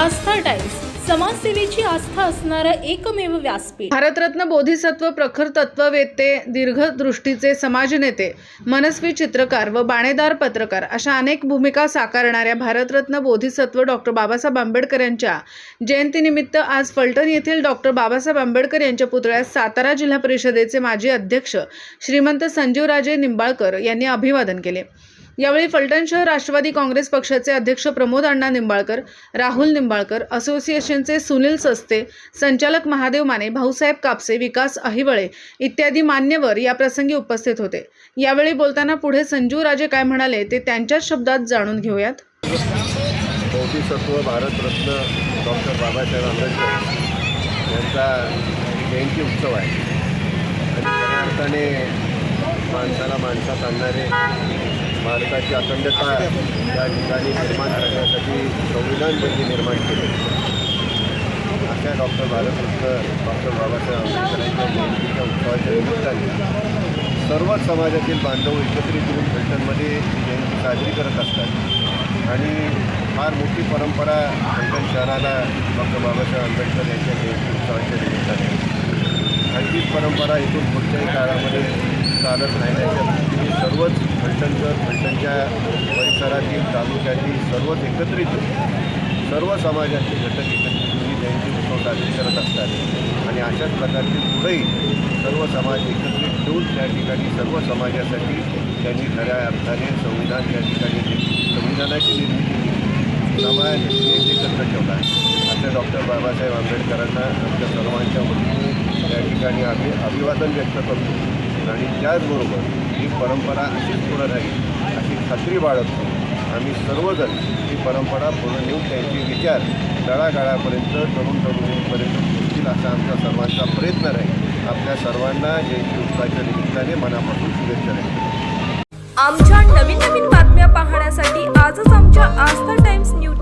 आस्था times. समाजसेवेची आस्था असणारं एकमेव व्यासपीठ. भारतरत्न बोधिसत्व प्रखर तत्ववेत्ते दीर्घदृष्टीचे समाजनेते मनस्वी चित्रकार व बाणेदार पत्रकार अशा अनेक भूमिका साकारणाऱ्या भारतरत्न बोधिसत्व डॉक्टर बाबासाहेब आंबेडकर यांच्या जयंतीनिमित्त आज फलटण येथील डॉक्टर बाबासाहेब आंबेडकर यांच्या पुतळ्यास सातारा जिल्हा परिषदेचे माजी अध्यक्ष श्रीमंत संजीवराजे निंबाळकर यांनी अभिवादन केले. यावेळी फलटण शहर राष्ट्रवादी काँग्रेस पक्षाचे अध्यक्ष प्रमोद अण्णा निंबाळकर राहुल निंबाळकर असोसिएशनचे सुनील सस्ते संचालक महादेव माने भाऊसाहेब कापसे विकास अहिवळे इत्यादी मान्यवर या प्रसंगी उपस्थित होते. यावेळी बोलताना पुढे संजू राजे काय म्हणाले ते त्यांच्याच शब्दात जाणून घेऊयात. भारतरत्न डॉक्टर बाबासाहेब आंबेडकर यांचा जयंती उत्सव आहे. आणि अर्थाने माणसाला माणसात आणणारे भारताची अखंडता या ठिकाणी निर्माण करण्यासाठी संविधान त्यांनी निर्माण केले. अशा डॉक्टर भारतरत्न डॉक्टर बाबासाहेब आंबेडकर यांच्या जयंतीच्या उत्सवाच्या निमित्ताने सर्व समाजातील बांधव एकत्रित येऊन फलटणमध्ये जयंती साजरी करत असतात. आणि फार मोठी परंपरा फलटण शहराला डॉक्टर बाबासाहेब आंबेडकर यांच्या जयंती उत्सवाच्या निमित्ताने. आणि तीच परंपरा इथून पुढच्याही काळामध्ये चालत राहण्याच्या दृष्टीने सर्वच फलटणकर फलटणच्या परिसरातील तालुक्यातील सर्वच एकत्रित सर्व समाजाचे घटक एकत्रित ही जयंती उत्सव साजरी करत असतात. आणि अशाच प्रकारचे पुढेही सर्व समाज एकत्रित ठेवून त्या ठिकाणी सर्व समाजासाठी त्यांनी खऱ्या अर्थाने संविधान त्या ठिकाणी संविधानाची निर्मिती केली. समाज देश एकत्र ठेवला असं डॉक्टर बाबासाहेब आंबेडकरांना आमच्या सर्वांच्या वतीने त्या ठिकाणी आम्ही अभिवादन व्यक्त करतो. आणि त्याचबरोबर ही परंपरा अशीच पुढं राहील अशी खात्री बाळगतो. आम्ही सर्वजण ही परंपरा पुढे नेऊन त्यांचे विचार तळागाळापर्यंत तरुण तरुणीपर्यंत पोहोचतील असा आमचा सर्वांचा प्रयत्न राहील. आपल्या सर्वांना जयंती उत्साहाच्या निमित्ताने मनापासून शुभेच्छा राहील. आमच्या नवीन नवीन बातम्या पाहण्यासाठी आजच आमच्या आस्था टाइम्स न्यूज